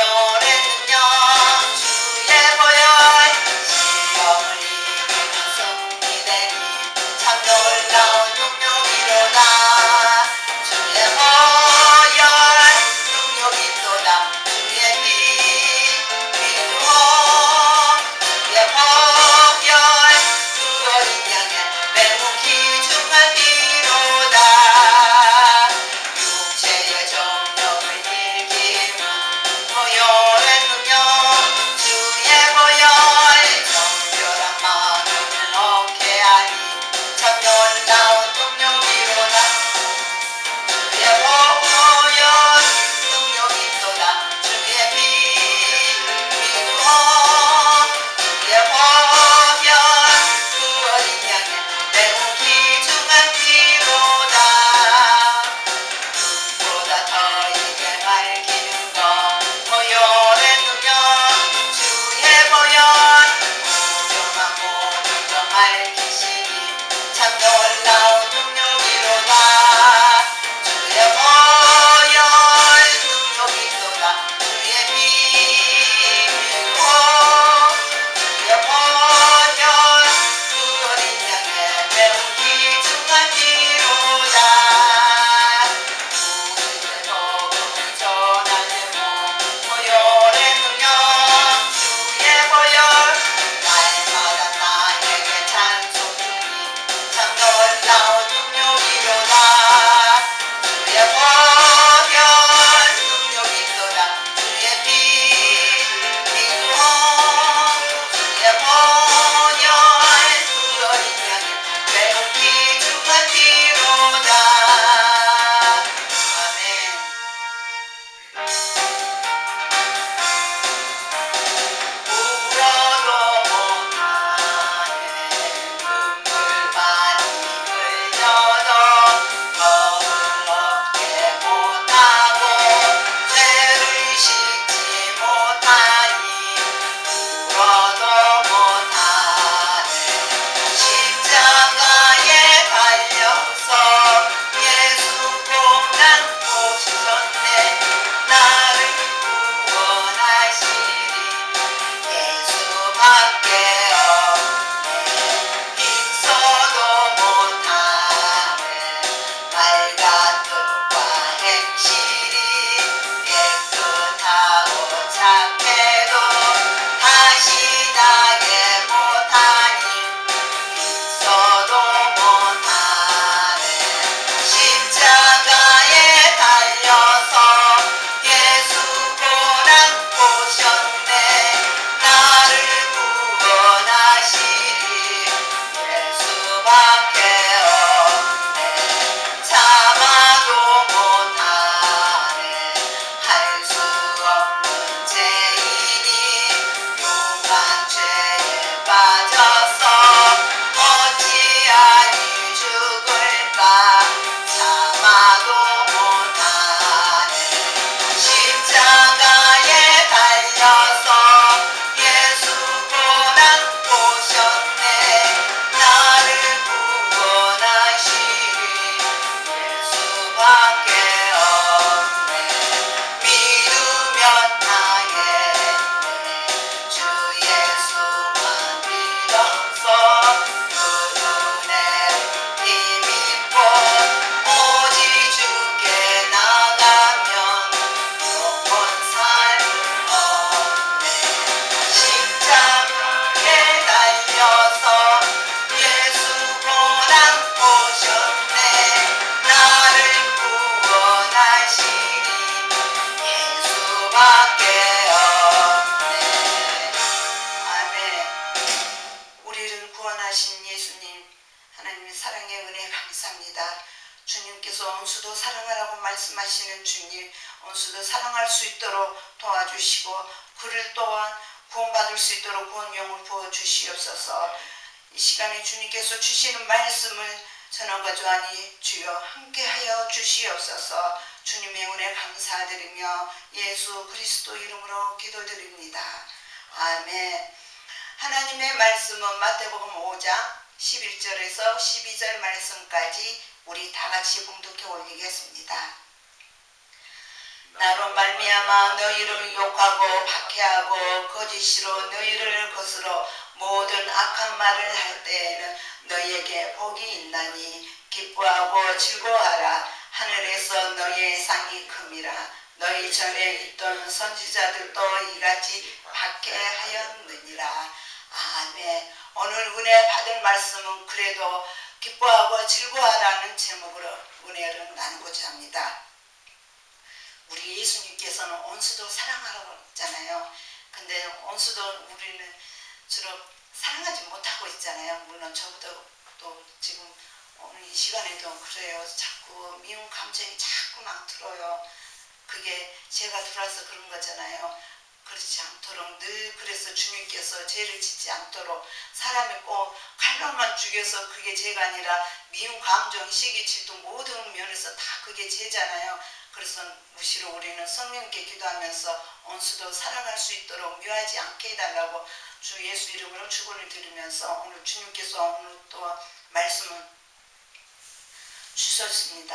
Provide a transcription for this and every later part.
on. 말씀하시는 주님, 온수도 사랑할 수 있도록 도와주시고 그를 또한 구원받을 수 있도록 구원 영을 부어 주시옵소서. 이 시간에 주님께서 주시는 말씀을 전원과 조안이 주여 함께하여 주시옵소서. 주님의 은혜 감사드리며 예수 그리스도 이름으로 기도드립니다. 아멘. 하나님의 말씀은 마태복음 5장 11절에서 12절 말씀까지 우리 다 같이 봉독해 올리겠습니다. 나로 말미암아 너희를 욕하고 박해하고 거짓으로 너희를 거스러 모든 악한 말을 할 때에는 너희에게 복이 있나니 기뻐하고 즐거워하라. 하늘에서 너희의 상이 큼이라. 너희 전에 있던 선지자들도 이같이 박해하였느니라 아멘 오늘 은혜 받을 말씀은 그래도 기뻐하고 즐거워하라는 제목으로 은혜를 나누고자 합니다. 우리 예수님께서는 온수도 사랑하라고 했잖아요. 근데 온수도 우리는 주로 사랑하지 못하고 있잖아요. 물론 저보다 또 지금 오늘 이 시간에도 그래요. 자꾸 미운 감정이 자꾸 막 들어요. 그게 제가 들어와서 그런 거잖아요. 그렇지 않도록 늘 그래서 주님께서 죄를 짓지 않도록 사람이 꼭 칼로만 죽여서 그게 죄가 아니라 미운 감정, 시기, 질투 모든 면에서 다 그게 죄잖아요. 그래서 무시로 우리는 성령께 기도하면서 온수도 사랑할 수 있도록 묘하지 않게 해달라고 주 예수 이름으로 축원을 드리면서 오늘 주님께서 오늘 또 말씀을 주셨습니다.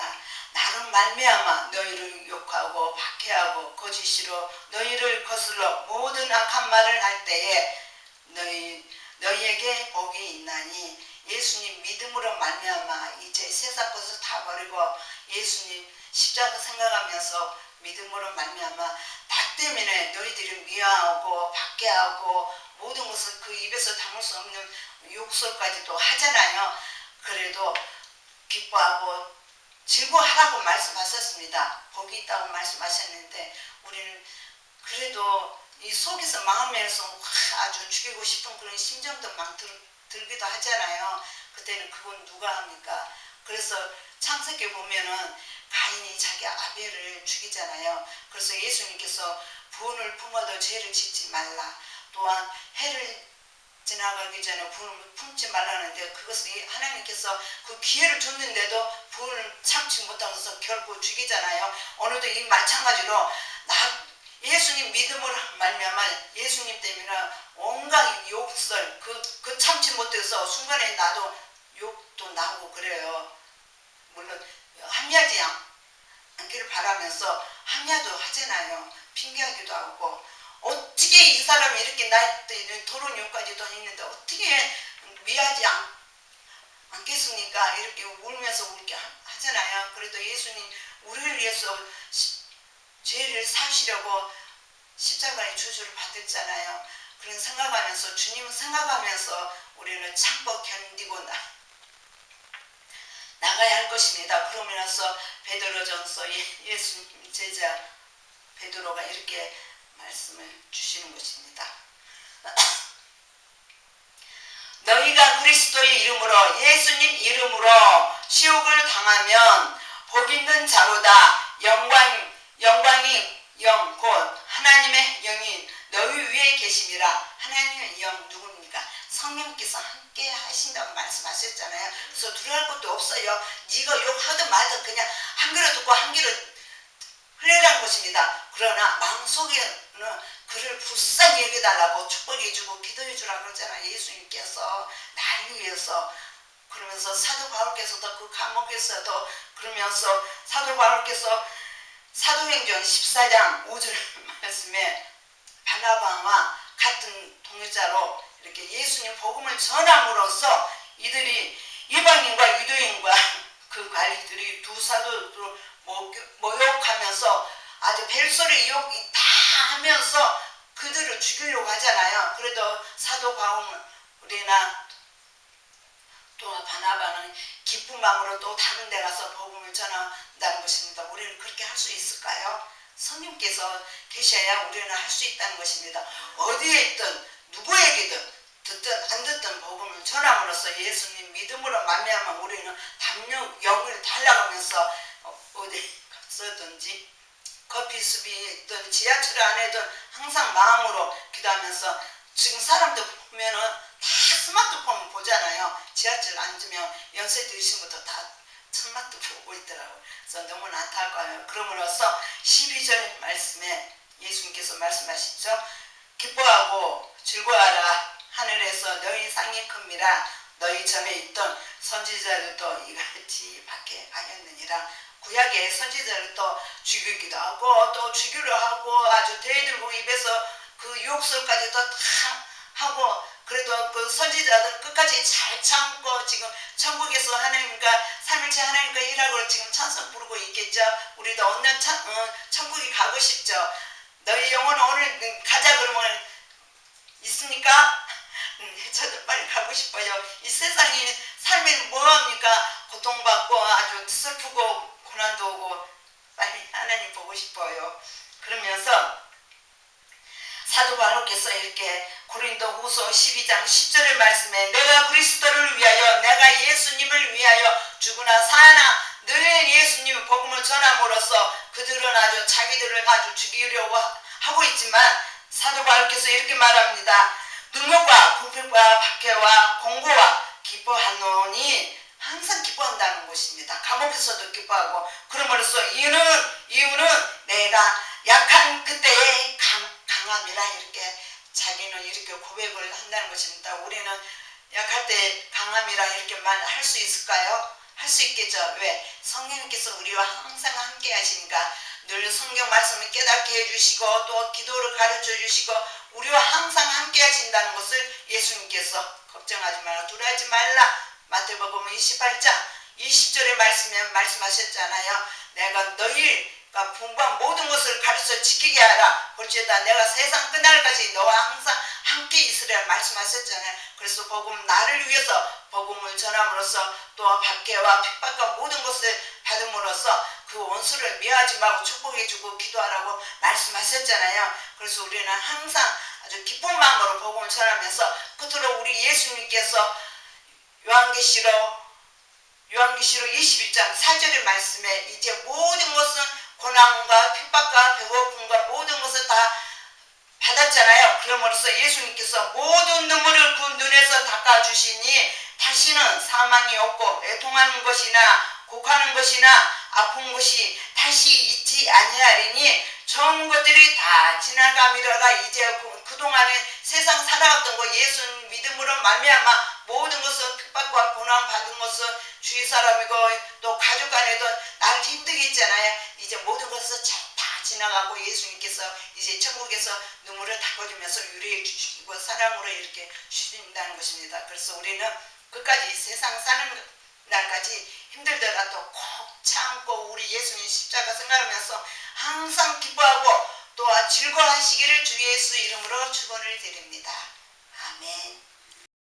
나는 말미암아 너희를 욕하고 박해하고 거짓으로 너희를 거슬러 모든 악한 말을 할 때에 너희 너희에게 복이 있나니 예수님 믿음으로 말미암아 이제 세상 것을 다 버리고 예수님 십자가 생각하면서 믿음으로 말미암아 나 때문에 너희들이 미워하고 박해하고 모든 것을 그 입에서 담을 수 없는 욕설까지도 하잖아요. 그래도 기뻐하고 즐거워하라고 말씀하셨습니다. 복이 있다고 말씀하셨는데 우리는 그래도 이 속에서 마음에서 확 아주 죽이고 싶은 그런 심정도 막 들, 들기도 하잖아요. 그때는 그건 누가 합니까? 그래서 창세기 보면은 가인이 자기 아벨을 죽이잖아요. 그래서 예수님께서 부원을 품어도 죄를 짓지 말라. 또한 해를 지나가기 전에 부을 품지 말라는데 그것을 하나님께서 그 기회를 줬는데도 부을 참지 못하고서 결국 죽이잖아요. 오늘도 이 마찬가지로 나 예수님 믿음으로 말미암아 예수님 때문에 온갖 욕설 그, 그 참지 못해서 순간에 나도 욕도 나오고 그래요. 물론 합리하지 않- 않기를 바라면서 합리화도 하잖아요. 핑계하기도 하고 어떻게 이 사람이 이렇게 때 토론 욕까지도 했는데 어떻게 미하지 않, 않겠습니까? 이렇게 울면서 울게 하- 하잖아요. 그래도 예수님 우리를 위해서 시- 죄를 사시려고 십자가의 저주를 받았잖아요. 그런 생각하면서 주님을 생각하면서 우리는 참고 견디고 나, 나가야 할 것입니다. 그러면서 베드로전서 예- 예수님 제자 베드로가 이렇게 주시는 것입니다. 너희가 그리스도의 이름으로 예수님 이름으로 시욕을 당하면 복 있는 자로다. 영광 영광이 영 곧 하나님의 영이 너희 위에 계심이라. 하나님의 영 누굽니까? 성령께서 함께 하신다고 말씀하셨잖아요. 그래서 두려울 것도 없어요. 네가 욕하든 말든 그냥 한 귀로 듣고 한 귀로 흘려라는 것입니다. 그러나 마음속에는 그를 불쌍히 여겨달라고 축복해주고 기도해주라 그러잖아요. 예수님께서 나를 위해서 그러면서 사도 바울께서도 그 감옥에서도 그러면서 사도 바울께서 사도행전 14장 5절 말씀에 바나바와 같은 동역자로 이렇게 예수님 복음을 전함으로써 이들이 이방인과 유도인과 그 관리들이 두 사도로 목- 모욕하면서 아주 벨소리 욕이 다 하면서 그들을 죽이려고 하잖아요. 그래도 사도 바울이나 또 바나바는 기쁜 마음으로 또 다른 데 가서 복음을 전한다는 것입니다. 우리는 그렇게 할 수 있을까요? 성령께서 계셔야 우리는 할 수 있다는 것입니다. 어디에 있든 누구에게든 듣든 안 듣든 복음을 전함으로써 예수님 믿음으로 만미하면 우리는 담력 영을 달라가면서 어, 어디 가서든지 커피숍이 있든 지하철 안에든 항상 마음으로 기도하면서 지금 사람들 보면은 다 스마트폰 보잖아요. 지하철 앉으면 연세 드신 분도 다 스마트 보고 있더라고요. 그래서 너무나 안타까워요. 그러므로써 12절 말씀에 예수님께서 말씀하시죠. 기뻐하고 즐거워하라. 하늘에서 너희 상이 큽니다. 너희 전에 있던 선지자들도 이같이 밖에 하였느니라. 구약의 선지자를 또 죽이기도 하고 또 죽이려 하고 아주 대들고 입에서 그 욕설까지도 다 하고 그래도 그 선지자들 끝까지 잘 참고 지금 천국에서 하나님과 삼일체 하나님과 일하고 지금 찬송 부르고 있겠죠. 우리도 언젠 천, 어, 천국에 가고 싶죠. 너희 영혼은 오늘 가자 그러면 있습니까? 음, 저도 빨리 가고 싶어요. 이 세상에 삶이 뭐합니까? 고통받고 아주 슬프고 고난도 오고 빨리 하나님 보고 싶어요. 그러면서 사도 바울께서 이렇게 고린도 후서 12장 10절의 말씀에 내가 그리스도를 위하여 내가 예수님을 위하여 죽으나 사나 늘 예수님의 복음을 전함으로써 그들은 아주 자기들을 아주 죽이려고 하- 하고 있지만 사도 바울께서 이렇게 말합니다. 능력과 공평과 박해와 공고와 기뻐하노니 항상 기뻐한다는 것입니다. 감옥에서도 기뻐하고 그러므로써 이유는 이유는 내가 약한 그때의 강, 강함이라 이렇게 자기는 이렇게 고백을 한다는 것입니다. 우리는 약할 때 강함이라 이렇게 말할 수 있을까요? 할 수 있겠죠. 왜? 성령님께서 우리와 항상 함께 하시니까 늘 성경 말씀을 깨닫게 해주시고 또 기도를 가르쳐 주시고 우리와 항상 함께 하신다는 것을 예수님께서 걱정하지 말라 두려워하지 말라 마태복음 28장 20절의 말씀에 말씀하셨잖아요. 내가 너희가 분부한 모든 것을 가르쳐 지키게 하라. 볼지어다 내가 세상 끝날까지 너와 항상 함께 있으라 말씀하셨잖아요. 그래서 복음 나를 위해서 복음을 전함으로써 또 박해와 핍박과 모든 것을 받음으로써 그 원수를 미워하지 말고 축복해주고 기도하라고 말씀하셨잖아요. 그래서 우리는 항상 아주 기쁜 마음으로 복음을 전하면서 끝으로 우리 예수님께서 요한계시록 요한계시록 21장 4절의 말씀에 이제 모든 것은 고난과 핍박과 배고픔과 모든 것을 다 받았잖아요. 그러므로써 예수님께서 모든 눈물을 그 눈에서 닦아주시니 다시는 사망이 없고 애통하는 것이나 곡하는 것이나 아픈 것이 다시 있지 아니하리니 좋은 것들이 다 지나감이라가 이제 그- 그동안에 세상 살아왔던 거 예수 믿음으로 말미암아 모든 것을 핍박과 고난 받은 것은 주위 사람이고 또 가족 간에도 나를 힘들게 했잖아요. 이제 모든 것을 자- 다 지나가고 예수님께서 이제 천국에서 눈물을 닦아주면서 유리해 주시고 사랑으로 이렇게 주신다는 것입니다. 그래서 우리는 끝까지 세상 사는 날까지 힘들더라도 꼭 참고 우리 예수님 십자가 생각하면서 항상 기뻐하고 또 즐거워하시기를 주 예수 이름으로 축원을 드립니다. 아멘.